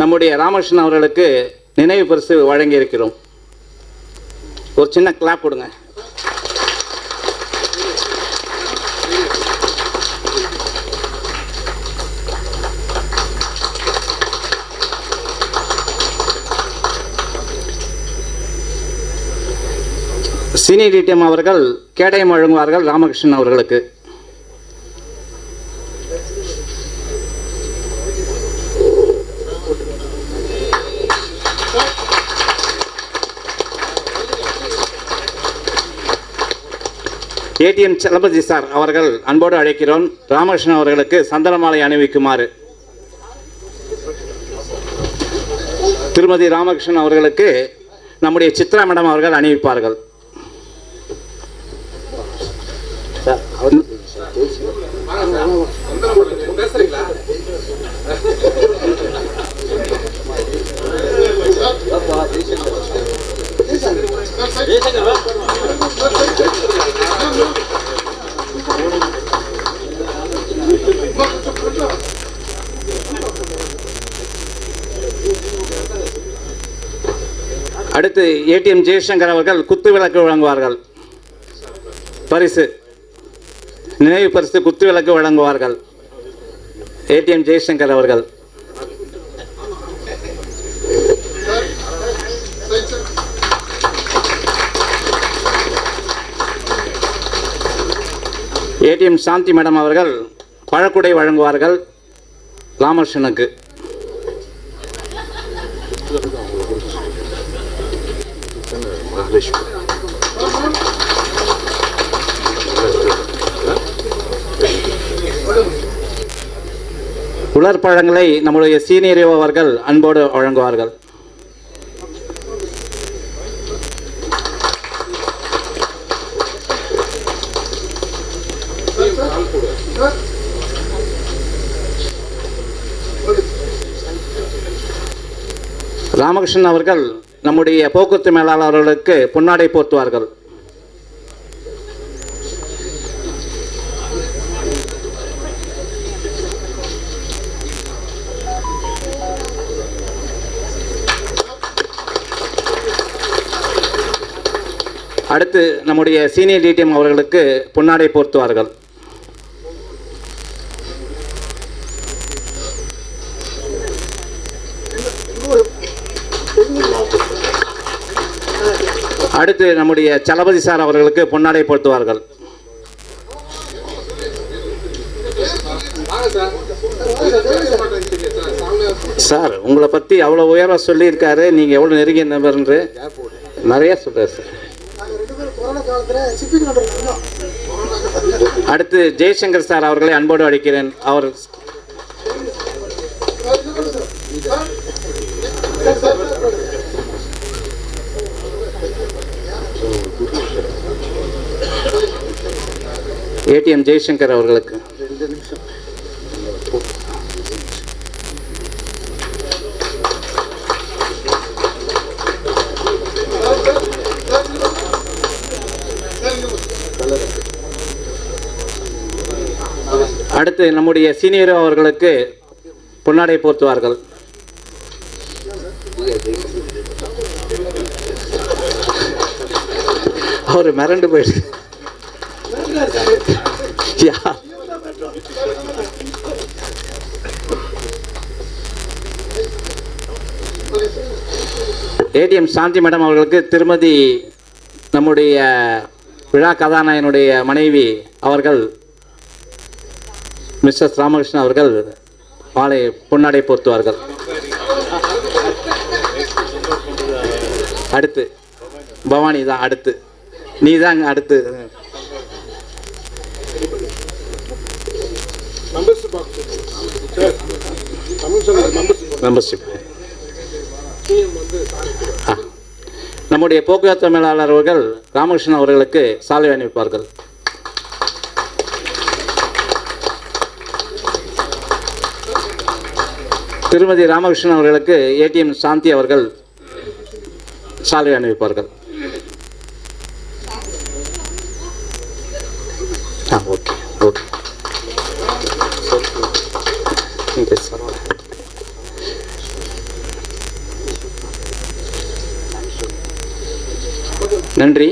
நம்முடைய ராமகிருஷ்ணன் அவர்களுக்கு நினைவு பரிசு வழங்கி இருக்கிறோம் ஒரு சின்ன கிளாப் கொடுங்க. சினி டிடிஎம் அவர்கள் கேடயம் வழங்குவார்கள் ராமகிருஷ்ணன் அவர்களுக்கு. ஏடிஎம் சலபதி சார் அவர்கள் அன்போடு அழைக்கிறோம். ராமகிருஷ்ணன் அவர்களுக்கு சந்தனமாலை அணிவிக்குமாறு. திருமதி ராமகிருஷ்ணன் அவர்களுக்கு நம்முடைய சித்ரா மேடம் அவர்கள் அணிவிப்பார்கள். அடுத்து ஏடிஎம் ஜெய்சங்கர் அவர்கள் குத்து விளக்கு வழங்குவார்கள். பரிசு. நினைவு பரிசு குத்து விளக்கு வழங்குவார்கள். ஏடிஎம் ஜெய்சங்கர் அவர்கள். ஏடிஎம் சாந்தி மேடம் அவர்கள் பழக்குடை வழங்குவார்கள். ராமகிருஷ்ணனுக்கு. உலர் பழங்களை நம்முடைய சீனியர் அவர்கள் அன்போடு வழங்குவார்கள். ராமகிருஷ்ணன் அவர்கள் நம்முடைய போக்குவரத்து மேலாளர்களுக்கு பொன்னாடை போர்த்துவார்கள். அடுத்து நம்முடைய சீனியர் டிடிஎம் அவர்களுக்கு பொன்னாடை போர்த்துவார்கள். அடுத்து நம்முடைய சலபதி சார் அவர்களுக்கு பொன்னாடை போர்த்துவார்கள் சார் உங்களை பற்றி அவ்வளோ உயர்வாக சொல்லியிருக்காரு. நீங்கள் எவ்வளோ நெருங்கிய நபர்ன்று நிறைய சொல்கிறார் சார். அடுத்து ஜெய்சங்கர் சார் அவர்களை அன்போடு அழைக்கிறேன். அவர் ஏடிஎம் ஜெய்சங்கர் அவர்களுக்கு. அடுத்து நம்முடைய சீனியர் அவர்களுக்கு பொன்னாடை போர்த்துவார்கள். அவர் மிரண்டு போயிடுச்சு. ஏடிஎம் சாந்தி மேடம் அவர்களுக்கு திருமதி நம்முடைய விழா கதாநாயகனுடைய மனைவி அவர்கள் மிஸ்ஸஸ் ராமகிருஷ்ணன் அவர்கள் மாலை பொன்னாடை போர்த்துவார்கள். அடுத்து பவானி தான் அடுத்து. நீ தான் அடுத்து. மெம்பர்ஷிப் ஆ. நம்முடைய போக்குவரத்து மேலாளர் அவர்கள் ராமகிருஷ்ணன் அவர்களுக்கு சாலை அணிவிப்பார்கள் திருமதி ராமகிருஷ்ணன் அவர்களுக்கு ஏடிஎம் சாந்தி அவர்கள் சாலை அணிவிப்பார்கள் ஆ ஓகே. நன்றி.